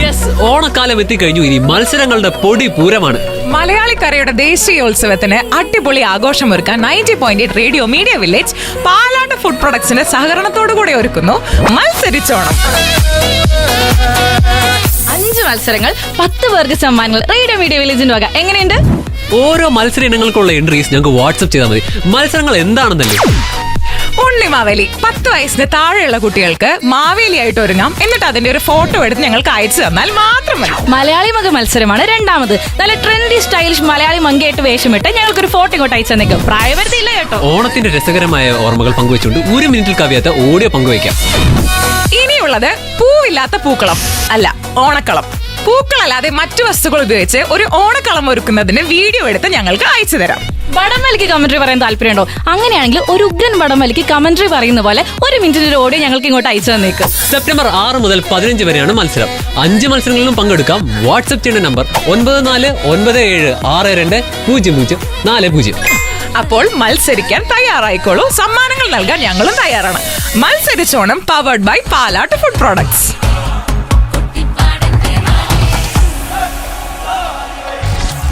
Yes ഓണക്കാലം എത്തിക്കഴിഞ്ഞു. ഇനി മത്സരങ്ങളുടെ പൊടി പൂരമാണ്. മലയാളിക്കരയുടെ ദേശീയോത്സവത്തിന് അടിപൊളി ആഘോഷമൊരുക്കാൻ ninety point eight radio media village Palatt food പ്രൊഡക്ട്സിന്റെ സഹകരണത്തോടു കൂടി ഒരുക്കുന്നു. മത്സരിച്ചോണം. അഞ്ച് മത്സരങ്ങൾ പത്ത് പേർക്ക് സമ്മാനങ്ങൾ. റേഡിയോ മീഡിയ വില്ലേജിന്റെ വക. എങ്ങനെയുണ്ട്? ഓരോ മത്സര ഇനങ്ങൾക്കുള്ള എൻട്രീസ് ഞങ്ങൾക്ക് വാട്സപ്പ് ചെയ്താൽ മതി. മത്സരങ്ങൾ എന്താണെന്നല്ലേ? മാവേലി. പത്ത് വയസ്സിന് താഴെയുള്ള കുട്ടികൾക്ക് മാവേലി ആയിട്ട് ഒരുങ്ങാം. എന്നിട്ട് അതിന്റെ ഒരു ഫോട്ടോ എടുത്ത് ഞങ്ങൾക്ക് അയച്ചു തന്നാൽ മാത്രം മതി. മലയാളി മക മത്സരമാണ് രണ്ടാമത്. നല്ല ട്രെൻഡി സ്റ്റൈലിഷ് മലയാളി മങ്കയായിട്ട് വേഷമിട്ട് ഞങ്ങൾക്ക് ഒരു ഫോട്ടോ ഇങ്ങോട്ട് അയച്ചു തന്നേക്കും. പ്രായപരിധി ഇല്ല കേട്ടോ. ഓണത്തിന്റെ രസകരമായ ഓർമ്മകൾ പങ്കുവെച്ചുകൊണ്ട് ഒരു മിനിറ്റിൽ കവിയാത്ത ഓഡിയോ പങ്കുവയ്ക്കാം. ഇനിയുള്ളത് പൂവില്ലാത്ത പൂക്കളം. അല്ല ഓണക്കളം. പൂക്കളല്ലാതെ മറ്റു വസ്തുക്കൾ ഉപയോഗിച്ച് ഒരു ഓണക്കളം ഒരുക്കുന്നതിന് വീഡിയോ എടുത്ത് ഞങ്ങൾക്ക് അയച്ചു തരാം. വടംവലിക്ക് കമന്ററി പറയാൻ താല്പര്യമുണ്ടോ? അങ്ങനെയാണെങ്കിൽ ഒരു ഉഗ്രൻ വടംവലിക്ക് കമന്ററി പറയുന്ന പോലെ ഒരു മിനിറ്റിന്റെ ഒരു ഓഡിയോ ഞങ്ങൾക്ക് ഇങ്ങോട്ട് അയച്ചു തന്നേക്കും. സെപ്റ്റംബർ ആറ് മുതൽ പതിനഞ്ച് വരെയാണ് മത്സരം. അഞ്ച് മത്സരങ്ങളിലും പങ്കെടുക്കാം. വാട്സ്ആപ്പ് ചെയ്യേണ്ട നമ്പർ ഒൻപത് നാല് ഒൻപത് ഏഴ് ആറ് രണ്ട് പൂജ്യം പൂജ്യം നാല് പൂജ്യം. അപ്പോൾ മത്സരിക്കാൻ തയ്യാറായിക്കോളൂ. സമ്മാനങ്ങൾ നൽകാൻ ഞങ്ങളും തയ്യാറാണ്. മത്സരിച്ചോണം powered by Palatt food products